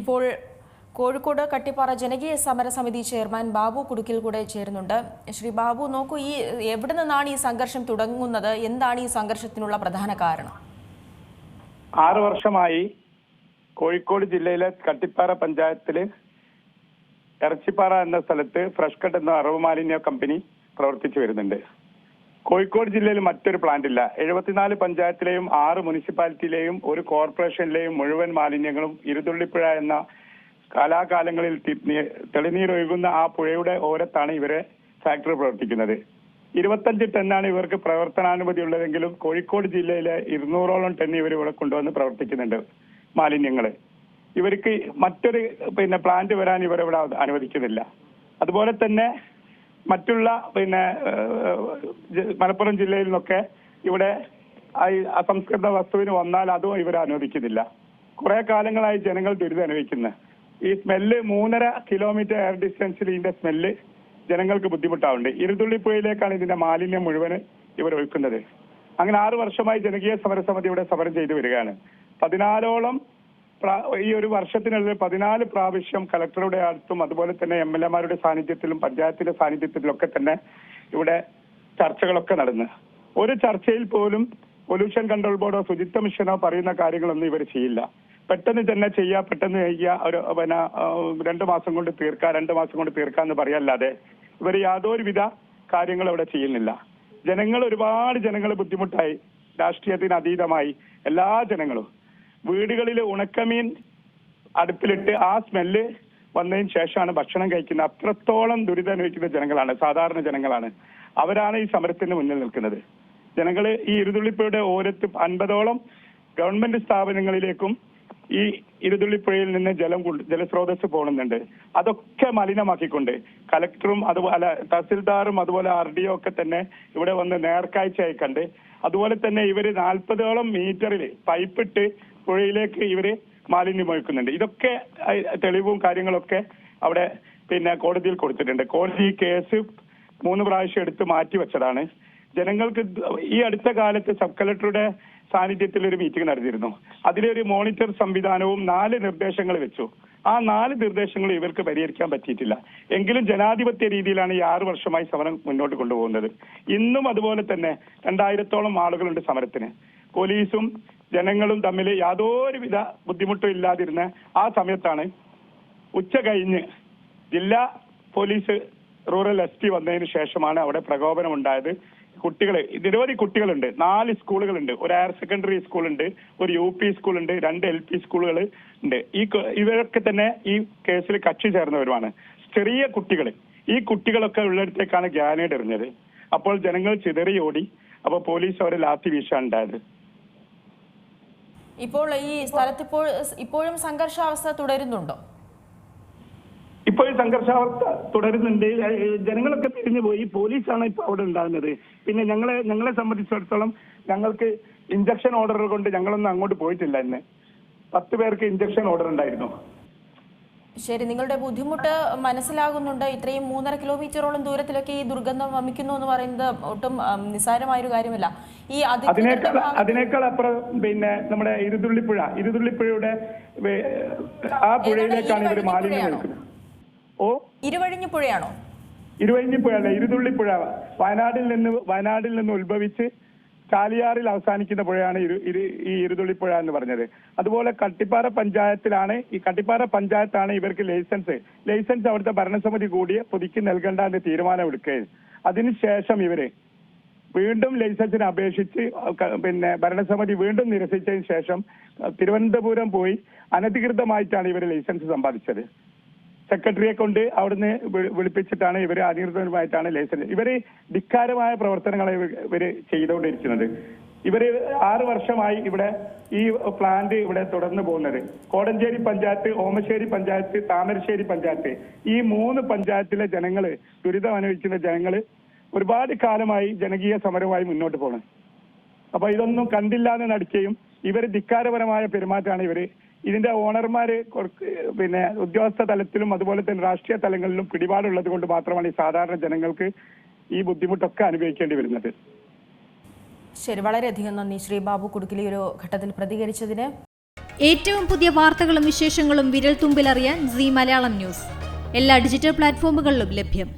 ഇപ്പോൾ കോഴിക്കോട് കട്ടിപ്പാറ ജനകീയ സമരസമിതി ചെയർമാൻ ബാബു കുടുക്കിൽ കൂടെ ചേരുന്നുണ്ട്. ശ്രീ ബാബു നോക്കൂ ഈ എവിടെ നിന്നാണ് ഈ സംഘർഷം തുടങ്ങുന്നത്? എന്താണ് ഈ സംഘർഷത്തിനുള്ള പ്രധാന കാരണം? ആറ് വർഷമായി കോഴിക്കോട് ജില്ലയിലെ കട്ടിപ്പാറ പഞ്ചായത്തിൽ ഇറച്ചിപ്പാറ എന്ന സ്ഥലത്ത് ഫ്രഷ് കട്ട് എന്ന അറവ് മാലിന്യ കമ്പനി പ്രവർത്തിച്ചു വരുന്നുണ്ട്. കോഴിക്കോട് ജില്ലയിൽ മറ്റൊരു പ്ലാന്റ് ഇല്ല. എഴുപത്തിനാല് പഞ്ചായത്തിലെയും ആറ് മുനിസിപ്പാലിറ്റിയിലെയും ഒരു കോർപ്പറേഷനിലെയും മുഴുവൻ മാലിന്യങ്ങളും ഇരുതുള്ളിപ്പുഴ എന്ന കാലാകാലങ്ങളിൽ തെളിനീരൊഴുകുന്ന ആ പുഴയുടെ ഓരത്താണ് ഇവരെ ഫാക്ടറി പ്രവർത്തിക്കുന്നത്. ഇരുപത്തഞ്ച് ടണ്ണാണ് ഇവർക്ക് പ്രവർത്തനാനുമതി ഉള്ളതെങ്കിലും കോഴിക്കോട് ജില്ലയിലെ ഇരുന്നൂറോളം ടൺ ഇവർ ഇവിടെ കൊണ്ടുവന്ന് പ്രവർത്തിക്കുന്നുണ്ട് മാലിന്യങ്ങൾ ഇവർക്ക് മറ്റൊരു പിന്നെ പ്ലാന്റ് വരാൻ ഇവരിവിടെ അനുവദിക്കുന്നില്ല. അതുപോലെ തന്നെ മറ്റുള്ള പിന്നെ മലപ്പുറം ജില്ലയിൽ നിന്നൊക്കെ ഇവിടെ അസംസ്കൃത വസ്തുവിന് വന്നാൽ അതും ഇവർ അനുവദിക്കുന്നില്ല. കുറെ കാലങ്ങളായി ജനങ്ങൾ ദുരിതം ഈ സ്മെല്ല് മൂന്നര കിലോമീറ്റർ എയർ ഡിസ്റ്റൻസിൽ ഇതിന്റെ സ്മെല്ല് ജനങ്ങൾക്ക് ബുദ്ധിമുട്ടാവുന്നുണ്ട് ഇരുതുള്ളിപ്പുഴയിലേക്കാണ് ഇതിന്റെ മാലിന്യം മുഴുവൻ ഇവർ ഒഴുക്കുന്നത്. അങ്ങനെ ആറു വർഷമായി ജനകീയ സമരസമിതി ഇവിടെ സമരം ചെയ്തു വരികയാണ്. പതിനാലോളം ഈ ഒരു വർഷത്തിനുള്ളിൽ പതിനാല് പ്രാവശ്യം കളക്ടറുടെ അടുത്തും അതുപോലെ തന്നെ എം എൽ എമാരുടെ സാന്നിധ്യത്തിലും പഞ്ചായത്തിന്റെ സാന്നിധ്യത്തിലൊക്കെ തന്നെ ഇവിടെ ചർച്ചകളൊക്കെ നടന്ന്. ഒരു ചർച്ചയിൽ പോലും പൊല്യൂഷൻ കൺട്രോൾ ബോർഡോ ശുചിത്വ മിഷനോ പറയുന്ന കാര്യങ്ങളൊന്നും ഇവർ ചെയ്യില്ല. പെട്ടെന്ന് തന്നെ ചെയ്യാ പെട്ടെന്ന് ചെയ്യുക ഒരു പിന്നെ രണ്ടു മാസം കൊണ്ട് തീർക്കാം രണ്ടു മാസം കൊണ്ട് തീർക്കാന്ന് പറയല്ലാതെ ഇവർ യാതൊരുവിധ കാര്യങ്ങൾ അവിടെ ചെയ്യുന്നില്ല. ജനങ്ങൾ ഒരുപാട് ജനങ്ങൾ ബുദ്ധിമുട്ടായി. രാഷ്ട്രീയത്തിന് അതീതമായി എല്ലാ ജനങ്ങളും. വീടുകളിൽ ഉണക്കമീൻ അടുപ്പിലിട്ട് ആ സ്മെല്ല് വന്നതിന് ശേഷമാണ് ഭക്ഷണം കഴിക്കുന്നത്. അത്രത്തോളം ദുരിതം അനുഭവിക്കുന്ന ജനങ്ങളാണ് സാധാരണ ജനങ്ങളാണ്. അവരാണ് ഈ സമരത്തിന് മുന്നിൽ നിൽക്കുന്നത്. ജനങ്ങൾ ഈ ഇരുതുള്ളിപ്പുഴയുടെ ഓരത്ത് അൻപതോളം ഗവൺമെന്റ് സ്ഥാപനങ്ങളിലേക്കും ഈ ഇരുതുള്ളിപ്പുഴയിൽ നിന്ന് ജലം ജലസ്രോതസ് പോകുന്നുണ്ട് അതൊക്കെ മലിനമാക്കിക്കൊണ്ട് കലക്ടറും അതുപോലെ തഹസിൽദാറും അതുപോലെ ആർ ഡി ഒക്കെ തന്നെ ഇവിടെ വന്ന് നേർക്കാഴ്ചയായി കണ്ട് അതുപോലെ തന്നെ ഇവർ നാൽപ്പതോളം മീറ്ററിൽ പൈപ്പിട്ട് പുഴയിലേക്ക് ഇവർ മാലിന്യം ഒഴുക്കുന്നുണ്ട് ഇതൊക്കെ തെളിവും കാര്യങ്ങളൊക്കെ അവിടെ പിന്നെ കോടതിയിൽ കൊടുത്തിട്ടുണ്ട്. കോടതി കേസ് മൂന്ന് പ്രാവശ്യം എടുത്ത് മാറ്റിവെച്ചതാണ് ജനങ്ങൾക്ക് ഈ അടുത്ത കാലത്ത് സബ് കളക്ടറുടെ സാന്നിധ്യത്തിൽ ഒരു മീറ്റിംഗ് നടത്തിയിരുന്നു. അതിലൊരു മോണിറ്റർ സംവിധാനവും നാല് നിർദ്ദേശങ്ങൾ വെച്ചു. ആ നാല് നിർദ്ദേശങ്ങൾ ഇവർക്ക് പരിഹരിക്കാൻ പറ്റിയിട്ടില്ല. എങ്കിലും ജനാധിപത്യ രീതിയിലാണ് ഈ ആറു വർഷമായി സമരം മുന്നോട്ട് കൊണ്ടുപോകുന്നത്. ഇന്നും അതുപോലെ തന്നെ രണ്ടായിരത്തോളം ആളുകളുണ്ട് സമരത്തിന്. പോലീസും ജനങ്ങളും തമ്മിൽ യാതൊരുവിധ ബുദ്ധിമുട്ടും ഇല്ലാതിരുന്ന ആ സമയത്താണ് ഉച്ച കഴിഞ്ഞ് ജില്ലാ പോലീസ് റൂറൽ എസ് പി വന്നതിന് ശേഷമാണ് അവിടെ പ്രകോപനം ഉണ്ടായത്. കുട്ടികൾ നിരവധി കുട്ടികളുണ്ട്. നാല് സ്കൂളുകളുണ്ട്. ഒരു ഹയർ സെക്കൻഡറി സ്കൂളുണ്ട് ഒരു യു പി സ്കൂളുണ്ട് രണ്ട് എൽ പി സ്കൂളുകൾ ഉണ്ട്. ഈ ഇവരൊക്കെ തന്നെ ഈ കേസിൽ കക്ഷി ചേർന്നവരുമാണ്. ചെറിയ കുട്ടികൾ ഈ കുട്ടികളൊക്കെ ഉള്ളിടത്തേക്കാണ് ഗ്യാനേഡ് എറിഞ്ഞത്. അപ്പോൾ ജനങ്ങൾ ചിതറി ഓടി അപ്പോൾ പോലീസ് അവരെ ലാത്തി വീശാനുണ്ടായത് ഇപ്പോൾ ഈ സ്ഥലത്ത് ഇപ്പോൾ ഇപ്പോഴും സംഘർഷാവസ്ഥ തുടരുന്നുണ്ടോ? ഇപ്പോൾ ഈ സംഘർഷാവസ്ഥ തുടരുന്നുണ്ട്. ജനങ്ങളൊക്കെ തിരിഞ്ഞു പോയി. പോലീസാണ് ഇപ്പൊ അവിടെ ഉണ്ടാകുന്നത്. പിന്നെ ഞങ്ങളെ ഞങ്ങളെ സംബന്ധിച്ചിടത്തോളം ഞങ്ങൾക്ക് ഇഞ്ചക്ഷൻ ഓർഡർ കൊണ്ട് ഞങ്ങളൊന്നും അങ്ങോട്ട് പോയിട്ടില്ല ഇന്ന്. പത്ത് പേർക്ക് ഇഞ്ചക്ഷൻ ഓർഡർ ഉണ്ടായിരുന്നു. ശരി നിങ്ങളുടെ ബുദ്ധിമുട്ട് മനസ്സിലാകുന്നുണ്ട്. ഇത്രയും മൂന്നര കിലോമീറ്ററോളം ദൂരത്തിലൊക്കെ ഈ ദുർഗന്ധം വമിക്കുന്നു എന്ന് പറയുന്നത് ഒട്ടും നിസ്സാരമായ ഒരു കാര്യമല്ല. ഈ അതിനേക്കാൾ അതിനേക്കാൾ അപ്പുറം പിന്നെ നമ്മുടെ ഇരുതുള്ളിപ്പുഴ ഇരുതുള്ളിപ്പുഴയുടെ ആ പുഴയിലേക്കാണ് ഇവർ മാലിന്യം എടുക്കുന്നത് ഓ? ഇരുവഴിഞ്ഞി പുഴയാണോ? ഇരുവഴിഞ്ഞിപ്പുഴ അല്ല ഇരുതുള്ളിപ്പുഴ വയനാടിൽ നിന്ന് വയനാടിൽ നിന്ന് ഉത്ഭവിച്ച് ചാലിയാറിൽ അവസാനിക്കുന്ന പുഴയാണ് ഇരു ഇരു ഈ ഇരുതുള്ളിപ്പുഴ എന്ന് പറഞ്ഞത്. അതുപോലെ കട്ടിപ്പാറ പഞ്ചായത്തിലാണ് ഈ കട്ടിപ്പാറ പഞ്ചായത്താണ് ഇവർക്ക് ലൈസൻസ്. ലൈസൻസ് അവിടുത്തെ ഭരണസമിതി കൂടിയ പുതുക്കി നൽകേണ്ട എന്ന് തീരുമാനം എടുക്കുകയും അതിനുശേഷം ഇവർ വീണ്ടും ലൈസൻസിന് അപേക്ഷിച്ച് പിന്നെ ഭരണസമിതി വീണ്ടും നിരസിച്ചതിന് ശേഷം തിരുവനന്തപുരം പോയി അനധികൃതമായിട്ടാണ് ഇവർ ലൈസൻസ് സമ്പാദിച്ചത്. സെക്രട്ടറിയെ കൊണ്ട് അവിടുന്ന് വിളിപ്പിച്ചിട്ടാണ് ഇവർ അധികൃതരുമായിട്ടാണ് ലൈസൻസ് ഇവർ ധിക്കാരമായ പ്രവർത്തനങ്ങളെ ഇവ- ഇവർ ചെയ്തുകൊണ്ടിരിക്കുന്നത്. ഇവർ ആറു വർഷമായി ഇവിടെ ഈ പ്ലാന്റ് ഇവിടെ തുടർന്ന് പോകുന്നത്. കോടഞ്ചേരി പഞ്ചായത്ത് ഓമശ്ശേരി പഞ്ചായത്ത് താമരശ്ശേരി പഞ്ചായത്ത്. ഈ മൂന്ന് പഞ്ചായത്തിലെ ജനങ്ങൾ ദുരിതം അനുഭവിക്കുന്ന ജനങ്ങൾ ഒരുപാട് കാലമായി ജനകീയ സമരവുമായി മുന്നോട്ട് പോകണം അപ്പൊ ഇതൊന്നും കണ്ടില്ലാന്ന് നടിക്കുകയും ഇവർ ധിക്കാരപരമായ പെരുമാറ്റമാണ് ഇവർ ഇതിന്റെ ഓണർമാര് പിന്നെ ഉദ്യോഗസ്ഥ തലത്തിലും അതുപോലെ തന്നെ രാഷ്ട്രീയ തലങ്ങളിലും പിടിപാടുള്ളത് കൊണ്ട് മാത്രമാണ് ഈ സാധാരണ ജനങ്ങൾക്ക് ഈ ബുദ്ധിമുട്ടൊക്കെ അനുഭവിക്കേണ്ടി വരുന്നത്. ശരി വളരെയധികം നന്ദി ശ്രീ ബാബു കുടുക്കിലി ഒരു ഘട്ടത്തിൽ പ്രതികരിച്ചതിന്. ഏറ്റവും പുതിയ വാർത്തകളും വിശേഷങ്ങളും വിരൽ തുമ്പിലറിയാൻ സി മലയാളം ന്യൂസ്. എല്ലാ ഡിജിറ്റൽ പ്ലാറ്റ്ഫോമുകളിലും ലഭ്യം.